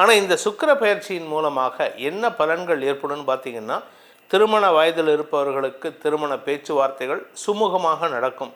ஆனால் இந்த சுக்கிர பயிற்சியின் மூலமாக என்ன பலன்கள் ஏற்படும்னு பார்த்தீங்கன்னா திருமண வயதில் இருப்பவர்களுக்கு திருமண பேச்சுவார்த்தைகள் சுமூகமாக நடக்கும்.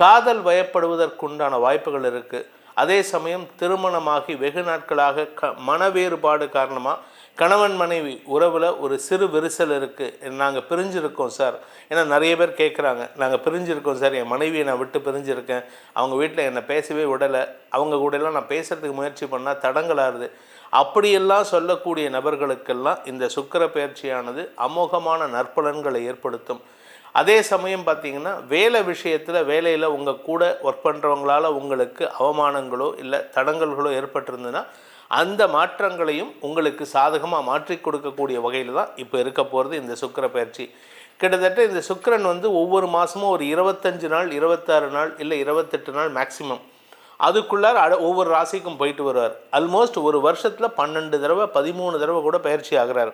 காதல் வயப்படுவதற்குண்டான வாய்ப்புகள் இருக்குது அதே சமயம் திருமணமாகி வெகு நாட்களாக க மன வேறுபாடு காரணமாக கணவன் மனைவி உறவில் ஒரு சிறு விரிசல் இருக்குது நாங்கள் பிரிஞ்சிருக்கோம் சார். ஏன்னா நிறைய பேர் கேட்குறாங்க நாங்கள் பிரிஞ்சிருக்கோம் சார். என் மனைவியை நான் விட்டு பிரிஞ்சிருக்கேன். அவங்க வீட்டில் என்னை பேசவே விடலை. அவங்க கூடலாம் நான் பேசுகிறதுக்கு முயற்சி பண்ணால் தடங்கலாகுது அப்படியெல்லாம் சொல்லக்கூடிய நபர்களுக்கெல்லாம் இந்த சுக்கிர பயிற்சியானது அமோகமான நற்பலன்களை ஏற்படுத்தும். அதே சமயம் பார்த்தீங்கன்னா வேலை விஷயத்தில் வேலையில் உங்கள் கூட ஒர்க் பண்ணுறவங்களால உங்களுக்கு அவமானங்களோ இல்லை தடங்கல்களோ ஏற்பட்டிருந்ததுன்னா அந்த மாற்றங்களையும் உங்களுக்கு சாதகமாக மாற்றி கொடுக்கக்கூடிய வகையில் தான் இப்போ இருக்க போகிறது இந்த சுக்கர பயிற்சி. கிட்டத்தட்ட இந்த சுக்கிரன் வந்து ஒவ்வொரு மாதமும் ஒரு இருபத்தஞ்சு நாள் இருபத்தாறு நாள் இல்லை இருபத்தெட்டு நாள் மேக்ஸிமம் அதுக்குள்ளார அட ஒவ்வொரு ராசிக்கும் போயிட்டு வருவார். ஆல்மோஸ்ட் ஒரு வருஷத்தில் பன்னெண்டு தடவை பதிமூணு தடவை கூட பயிற்சி ஆகிறார்.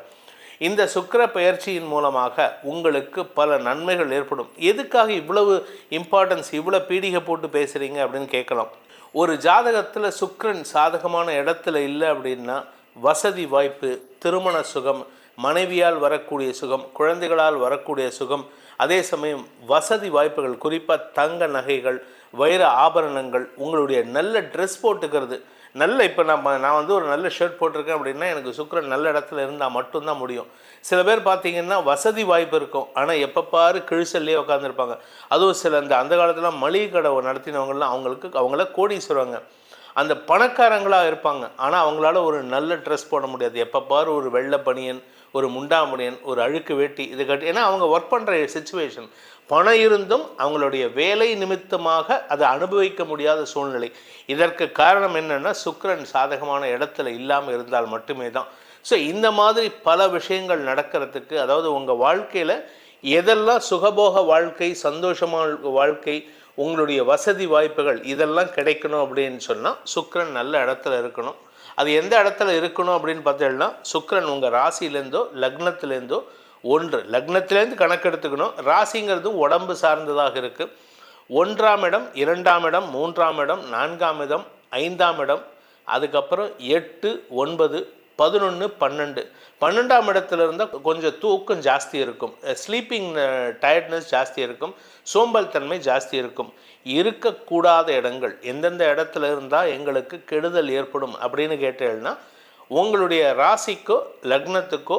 இந்த சுக்கர பயிற்சியின் மூலமாக உங்களுக்கு பல நன்மைகள் ஏற்படும். எதுக்காக இவ்வளவு இம்பார்ட்டன்ஸ் இவ்வளோ பீடிகை போட்டு பேசுகிறீங்க அப்படின்னு கேட்கலாம். ஒரு ஜாதகத்தில் சுக்கரன் சாதகமான இடத்துல இல்லை அப்படின்னா வசதி வாய்ப்பு திருமண சுகம் மனைவியால் வரக்கூடிய சுகம் குழந்தைகளால் வரக்கூடிய சுகம் அதே சமயம் வசதி வாய்ப்புகள் குறிப்பாக தங்க நகைகள் வைர ஆபரணங்கள் உங்களுடைய நல்ல ட்ரெஸ் போட்டுக்கிறது. நல்ல இப்போ நம்ம நான் வந்து ஒரு நல்ல ஷர்ட் போட்டிருக்கேன் அப்படின்னா எனக்கு சுக்கரன் நல்ல இடத்துல இருந்தால் மட்டும்தான் முடியும். சில பேர் பார்த்தீங்கன்னா வசதி வாய்ப்பு இருக்கும். ஆனால் எப்போ பாரு கிழிசல்லையே உட்காந்துருப்பாங்க அதுவும் சில இந்த அந்த காலத்தில் மளிகை கடை நடத்தினவங்கலாம் அவங்களுக்கு அவங்கள கோடீஸ்வரங்க. அந்த பணக்காரங்களாக இருப்பாங்க. ஆனால் அவங்களால ஒரு நல்ல ட்ரெஸ் போட முடியாது. எப்போ பாரு ஒரு வெள்ளை பனியன் ஒரு முண்டாமுடியன் ஒரு அழுக்கு வேட்டி இது கட்டி ஏன்னா அவங்க ஒர்க் பண்ணுற சுச்சுவேஷன் பணம் இருந்தும் அவங்களுடைய வேலை நிமித்தமாக அதை அனுபவிக்க முடியாத சூழ்நிலை. இதற்கு காரணம் என்னென்னா சுக்கரன் சாதகமான இடத்துல இல்லாமல் இருந்தால் மட்டுமே தான். ஸோ இந்த மாதிரி பல விஷயங்கள் நடக்கிறதுக்கு அதாவது உங்கள் வாழ்க்கையில் எதெல்லாம் சுகபோக வாழ்க்கை சந்தோஷமான வாழ்க்கை உங்களுடைய வசதி வாய்ப்புகள் இதெல்லாம் கிடைக்கணும் அப்படின்னு சொன்னால் சுக்கரன் நல்ல இடத்துல இருக்கணும். அது எந்த இடத்துல இருக்கணும் அப்படின்னு பார்த்தீங்கன்னா சுக்கிரன் உங்கள் ராசியிலேருந்தோ லக்னத்திலேருந்தோ ஒன்று. லக்னத்திலேருந்து கணக்கெடுத்துக்கணும் ராசிங்கிறது உடம்பு சார்ந்ததாக இருக்குது ஒன்றாம் இடம் இரண்டாம் இடம் மூன்றாம் இடம் நான்காம் இடம் ஐந்தாம் இடம் அதுக்கப்புறம் எட்டு ஒன்பது பதினொன்று பன்னெண்டு. பன்னெண்டாம் இடத்துல இருந்தால் கொஞ்சம் தூக்கம் ஜாஸ்தி இருக்கும். ஸ்லீப்பிங் டயர்ட்னஸ் ஜாஸ்தி இருக்கும். சோம்பல் தன்மை ஜாஸ்தி இருக்கும். இருக்கக்கூடாத இடங்கள் எந்தெந்த இடத்துல இருந்தால் எங்களுக்கு கெடுதல் ஏற்படும் அப்படின்னு கேட்டேன்னா உங்களுடைய ராசிக்கோ லக்னத்துக்கோ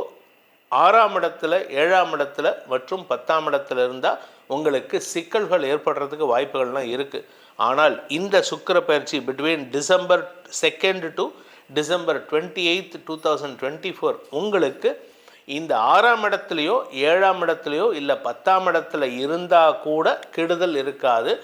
ஆறாம் இடத்துல ஏழாம் இடத்துல மற்றும் பத்தாம் இடத்துல இருந்தால் உங்களுக்கு சிக்கல்கள் ஏற்படுறதுக்கு வாய்ப்புகள்லாம் இருக்குது ஆனால் இந்த சுக்கிர பயிற்சி between December second to December twenty eighth two thousand twenty four உங்களுக்கு இந்த ஆறாம் இடத்துலையோ ஏழாம் இடத்துலையோ இல்லை பத்தாம் இடத்துல இருந்தால் கூட கெடுதல் இருக்காது.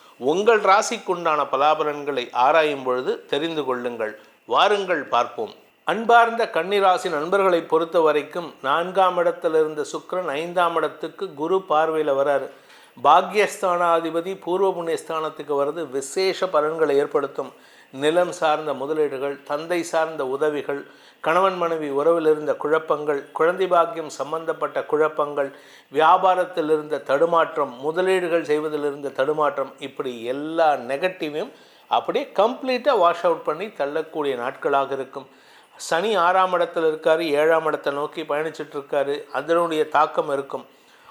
உங்கள் ராசிக்குண்டான பலாபலன்களை ஆராயும் பொழுது தெரிந்து கொள்ளுங்கள். வாருங்கள் பார்ப்போம். அன்பார்ந்த கன்னிராசி நண்பர்களை பொறுத்த வரைக்கும் நான்காம் இடத்தில் இருந்த சுக்கரன் ஐந்தாம் இடத்துக்கு குரு பார்வையில் வராரு. பாக்யஸ்தானாதிபதி பூர்வ புண்ணியஸ்தானத்துக்கு வர்றது விசேஷ பலன்களை ஏற்படுத்தும். நிலம் சார்ந்த முதலீடுகள் தந்தை சார்ந்த உதவிகள் கணவன் மனைவி உறவில் இருந்த குழப்பங்கள் குழந்தை பாக்கியம் சம்பந்தப்பட்ட குழப்பங்கள் வியாபாரத்தில் இருந்த தடுமாற்றம் முதலீடுகள் செய்வதில் இருந்த தடுமாற்றம் இப்படி எல்லா நெகட்டிவையும் அப்படியே கம்ப்ளீட்டாக வாஷ் அவுட் பண்ணி தள்ளக்கூடிய நாட்களாக இருக்கும். சனி ஆறாம் இடத்துல இருக்கார் ஏழாம் இடத்தை நோக்கி பயணிச்சுட்டு இருக்காரு அதனுடைய தாக்கம் இருக்கும்.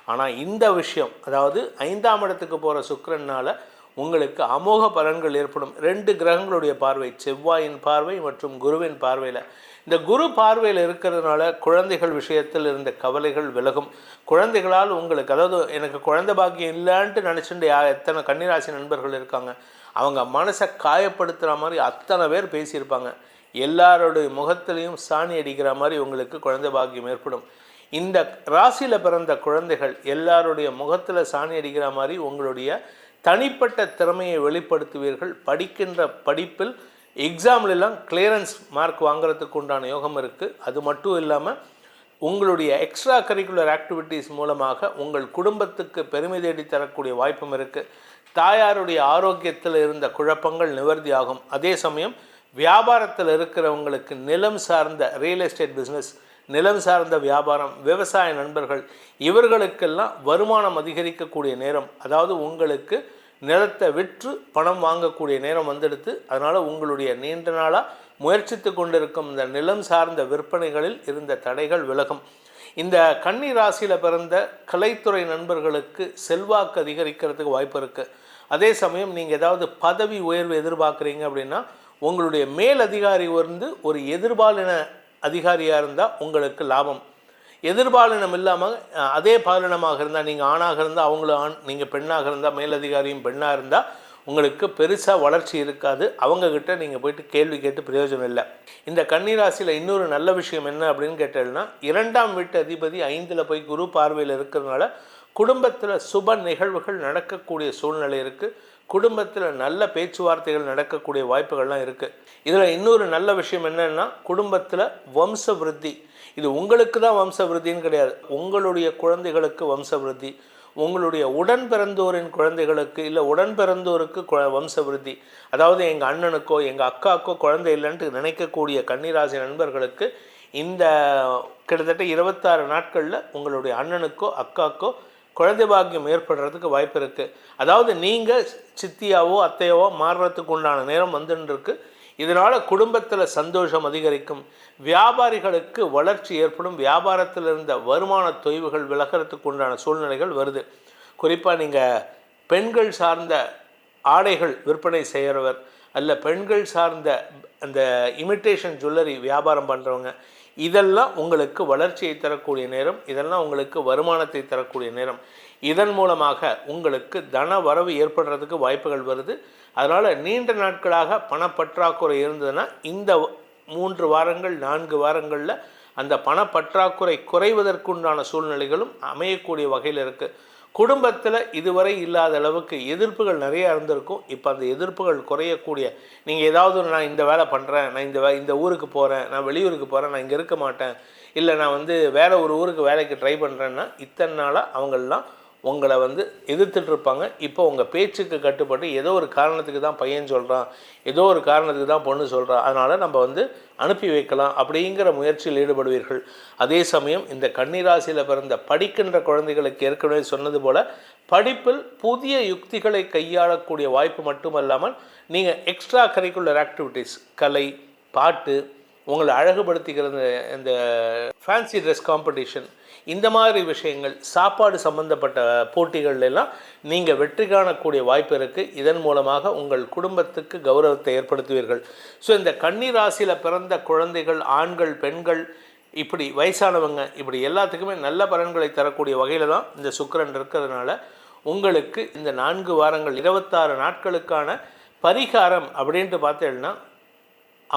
ஆனால் இந்த விஷயம் அதாவது ஐந்தாம் இடத்துக்கு போகிற சுக்கரனால் உங்களுக்கு அமோக பலன்கள் ஏற்படும். ரெண்டு கிரகங்களுடைய பார்வை செவ்வாயின் பார்வை மற்றும் குருவின் பார்வையில். இந்த குரு பார்வையில் இருக்கிறதுனால குழந்தைகள் விஷயத்தில் இருந்த கவலைகள் விலகும். குழந்தைகளால் உங்களுக்கு அதாவது எனக்கு குழந்தை பாக்கியம் இல்லைன்ட்டு நினச்சிட்டு யா எத்தனை கன்னிராசி நண்பர்கள் இருக்காங்க அவங்க மனசை காயப்படுத்துகிற மாதிரி அத்தனை பேர் பேசியிருப்பாங்க. எல்லாருடைய முகத்திலையும் சாணி அடிக்கிற மாதிரி உங்களுக்கு குழந்தை பாக்கியம் ஏற்படும். இந்த ராசியில் பிறந்த குழந்தைகள் எல்லாருடைய முகத்தில் சாணி அடிக்கிற மாதிரி உங்களுடைய தனிப்பட்ட திறமையை வெளிப்படுத்துவீர்கள். படிக்கின்ற படிப்பில் எக்ஸாம்லெல்லாம் கிளியரன்ஸ் மார்க் வாங்குறதுக்கு உண்டான யோகம் இருக்குது அது மட்டும் இல்லாமல் உங்களுடைய எக்ஸ்ட்ரா கரிக்குலர் ஆக்டிவிட்டீஸ் மூலமாக உங்கள் குடும்பத்துக்கு பெருமை தேடி தரக்கூடிய வாய்ப்பும் இருக்குது தாயாருடைய ஆரோக்கியத்தில் இருந்த குழப்பங்கள் நிவர்த்தியாகும் அதே சமயம் வியாபாரத்தில் இருக்கிறவங்களுக்கு நிலம் சார்ந்த ரியல் எஸ்டேட் பிஸ்னஸ் நிலம் சார்ந்த வியாபாரம் விவசாய நண்பர்கள் இவர்களுக்கெல்லாம் வருமானம் அதிகரிக்கக்கூடிய நேரம். அதாவது உங்களுக்கு நிலத்தை விற்று பணம் வாங்கக்கூடிய நேரம் வந்துடுத்து அதனால் உங்களுடைய நீண்ட நாளாக முயற்சித்து கொண்டிருக்கும் இந்த நிலம் சார்ந்த விற்பனைகளில் இருந்த தடைகள் விலகும். இந்த கன்னி ராசியில் பிறந்த கலைத்துறை நண்பர்களுக்கு செல்வாக்கு அதிகரிக்கிறதுக்கு வாய்ப்பு இருக்குது அதே சமயம் நீங்கள் ஏதாவது பதவி உயர்வு எதிர்பார்க்குறீங்க அப்படின்னா உங்களுடைய மேல் அதிகாரி வந்து ஒரு எதிர்பாலின அதிகாரியாக இருந்தால் உங்களுக்கு லாபம். எதிர்பாலினம் இல்லாமல் அதே பாலினமாக இருந்தால் நீங்கள் ஆணாக இருந்தால் அவங்களும் ஆண் நீங்கள் பெண்ணாக இருந்தால் மேலதிகாரியும் பெண்ணாக இருந்தால் உங்களுக்கு பெருசாக வளர்ச்சி இருக்காது. அவங்கக்கிட்ட நீங்கள் போயிட்டு கேள்வி கேட்டு பிரயோஜனம் இல்லை. இந்த கன்னிராசியில் இன்னொரு நல்ல விஷயம் என்ன அப்படின்னு கேட்டேன்னா இரண்டாம் வீட்டு அதிபதி ஐந்தில் போய் குரு பார்வையில் இருக்கிறதுனால குடும்பத்தில் சுப நிகழ்வுகள் நடக்கக்கூடிய சூழ்நிலை இருக்குது குடும்பத்தில் நல்ல பேச்சுவார்த்தைகள் நடக்கக்கூடிய வாய்ப்புகள்லாம் இருக்குது இதில் இன்னொரு நல்ல விஷயம் என்னென்னா குடும்பத்தில் வம்ச விருத்தி இது உங்களுக்கு தான் வம்ச விருத்தின்னு கிடையாது. உங்களுடைய குழந்தைகளுக்கு வம்ச விருத்தி உங்களுடைய உடன் பிறந்தோரின் குழந்தைகளுக்கு இல்லை உடன் பிறந்தோருக்கு கு- வம்ச விருத்தி அதாவது எங்கள் அண்ணனுக்கோ எங்கள் அக்காக்கோ குழந்தை இல்லைன்ட்டு நினைக்கக்கூடிய கன்னிராசி நண்பர்களுக்கு இந்த கிட்டத்தட்ட இருபத்தாறு நாட்களில் உங்களுடைய அண்ணனுக்கோ அக்காக்கோ குழந்தை பாக்கியம் ஏற்படுறதுக்கு வாய்ப்பு இருக்குது அதாவது நீங்கள் சித்தியாவோ அத்தையாவோ மாறுறதுக்கு உண்டான நேரம் வந்துன்னு இதனால் குடும்பத்தில் சந்தோஷம் அதிகரிக்கும். வியாபாரிகளுக்கு வளர்ச்சி ஏற்படும். வியாபாரத்தில் இருந்த வருமான தொய்வுகள் விலகிறதுக்கு உண்டான சூழ்நிலைகள் வருது. குறிப்பாக நீங்கள் பெண்கள் சார்ந்த ஆடைகள் விற்பனை செய்கிறவர் அல்ல பெண்கள் சார்ந்த அந்த இமிட்டேஷன் ஜுவல்லரி வியாபாரம் பண்ணுறவங்க இதெல்லாம் உங்களுக்கு வளர்ச்சியை தரக்கூடிய நேரம் இதெல்லாம் உங்களுக்கு வருமானத்தை தரக்கூடிய நேரம். இதன் மூலமாக உங்களுக்கு தன வரவு ஏற்படுறதுக்கு வாய்ப்புகள் வருது. அதனால் நீண்ட நாட்களாக பணப்பற்றாக்குறை இருந்ததுன்னா இந்த மூன்று வாரங்கள் நான்கு வாரங்களில் அந்த பணப்பற்றாக்குறை குறைவதற்குண்டான சூழ்நிலைகளும் அமையக்கூடிய வகையில் இருக்குது குடும்பத்தில் இதுவரை இல்லாத அளவுக்கு எதிர்ப்புகள் நிறையா இருந்திருக்கும். இப்போ அந்த எதிர்ப்புகள் குறையக்கூடிய நீங்கள் ஏதாவது நான் இந்த வேலை பண்ணுறேன் நான் இந்த வே இந்த ஊருக்கு போகிறேன் நான் வெளியூருக்கு போகிறேன் நான் இங்கே இருக்க மாட்டேன் இல்லை நான் வந்து வேறு ஒரு ஊருக்கு வேலைக்கு ட்ரை பண்ணுறேன்னா இத்தனை நாளாக அவங்களெலாம் உங்களை வந்து எதிர்த்துட்டு இருப்பாங்க இப்போ உங்கள் பேச்சுக்கு கட்டுப்பட்டு ஏதோ ஒரு காரணத்துக்கு தான் பையன் சொல்கிறான் ஏதோ ஒரு காரணத்துக்கு தான் பொண்ணு சொல்கிறான் அதனால் நம்ம வந்து அனுப்பி வைக்கலாம் அப்படிங்கிற முயற்சியில் ஈடுபடுவீர்கள். அதே சமயம் இந்த கன்னிராசியில் பிறந்த படிக்கின்ற குழந்தைகளுக்கு ஏற்கனவே சொன்னது போல் படிப்பில் புதிய யுக்திகளை கையாளக்கூடிய வாய்ப்பு மட்டுமல்லாமல் நீங்கள் எக்ஸ்ட்ரா கரிக்குலர் ஆக்டிவிட்டீஸ் கலை பாட்டு உங்களை அழகுபடுத்திக்கிற இந்த- ஃபேன்சி ட்ரெஸ் காம்படிஷன் இந்த மாதிரி விஷயங்கள் சாப்பாடு சம்பந்தப்பட்ட போட்டிகள் எல்லாம் நீங்கள் வெற்றி காணக்கூடிய வாய்ப்பு இருக்குது இதன் மூலமாக உங்கள் குடும்பத்துக்கு கௌரவத்தை ஏற்படுத்துவீர்கள். ஸோ இந்த கன்னி ராசியில் பிறந்த குழந்தைகள் ஆண்கள் பெண்கள் இப்படி வயசானவங்க இப்படி எல்லாத்துக்குமே நல்ல பலன்களை தரக்கூடிய வகையில் தான் இந்த சுக்கரன் இருக்கிறதுனால உங்களுக்கு இந்த நான்கு வாரங்கள் இருபத்தாறு நாட்களுக்கான பரிகாரம் அப்படின்ட்டு பார்த்தேன்னா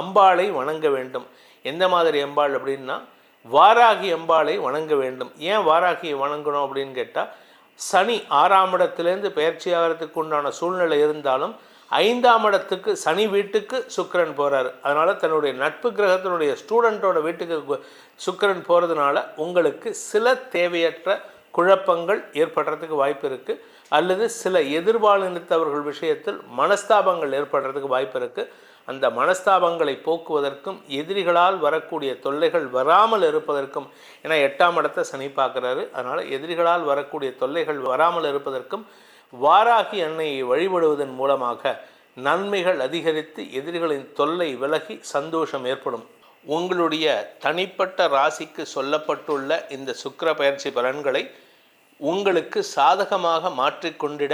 அம்பாளை வணங்க வேண்டும். எந்த மாதிரி அம்பாள் அப்படின்னா வாராகி அம்பாளை வணங்க வேண்டும். ஏன் வாராகியை வணங்கணும் அப்படின்னு கேட்டால் சனி ஆறாம் இடத்துலேருந்து பயிற்சி ஆகிறதுக்கு உண்டான சூழ்நிலை இருந்தாலும் ஐந்தாம் இடத்துக்கு சனி வீட்டுக்கு சுக்கிரன் போகிறார் அதனால் தன்னுடைய நட்பு கிரகத்தினுடைய ஸ்டூடெண்ட்டோட வீட்டுக்கு சுக்கரன் சுக்கிரன் போகிறதுனால உங்களுக்கு சில தேவையற்ற குழப்பங்கள் ஏற்படுறதுக்கு வாய்ப்பு இருக்குது அல்லது சில எதிர்பாலினத்தவர்கள் விஷயத்தில் மனஸ்தாபங்கள் ஏற்படுறதுக்கு வாய்ப்பு இருக்குது அந்த மனஸ்தாபங்களை போக்குவதற்கும் எதிரிகளால் வரக்கூடிய தொல்லைகள் வராமல் இருப்பதற்கும். ஏன்னா எட்டாம் இடத்தை சனி பார்க்குறாரு. அதனால் எதிரிகளால் வரக்கூடிய தொல்லைகள் வராமல் இருப்பதற்கும் வாராகி அன்னையை வழிபடுவதன் மூலமாக நன்மைகள் அதிகரித்து எதிரிகளின் தொல்லை விலகி சந்தோஷம் ஏற்படும். உங்களுடைய தனிப்பட்ட ராசிக்கு சொல்லப்பட்டுள்ள இந்த சுக்கிர பயிற்சி பலன்களை உங்களுக்கு சாதகமாக மாற்றிக்கொண்டிட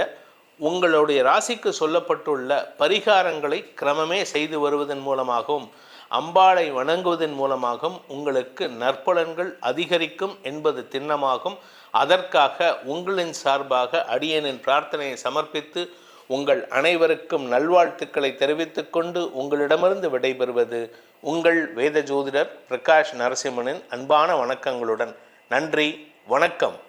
உங்களுடைய ராசிக்கு சொல்லப்பட்டுள்ள பரிகாரங்களை கிரமமே செய்து வருவதன் மூலமாகவும் அம்பாளை வணங்குவதன் மூலமாகவும் உங்களுக்கு நற்பலன்கள் அதிகரிக்கும் என்பது திண்ணமாகும். அதற்காக உங்களின் சார்பாக அடியனின் பிரார்த்தனையை சமர்ப்பித்து உங்கள் அனைவருக்கும் நல்வாழ்த்துக்களை தெரிவித்துக் கொண்டு உங்களிடமிருந்து விடைபெறுவது உங்கள் வேத ஜோதிடர் பிரகாஷ் நரசிம்மனின் அன்பான வணக்கங்களுடன். நன்றி வணக்கம்.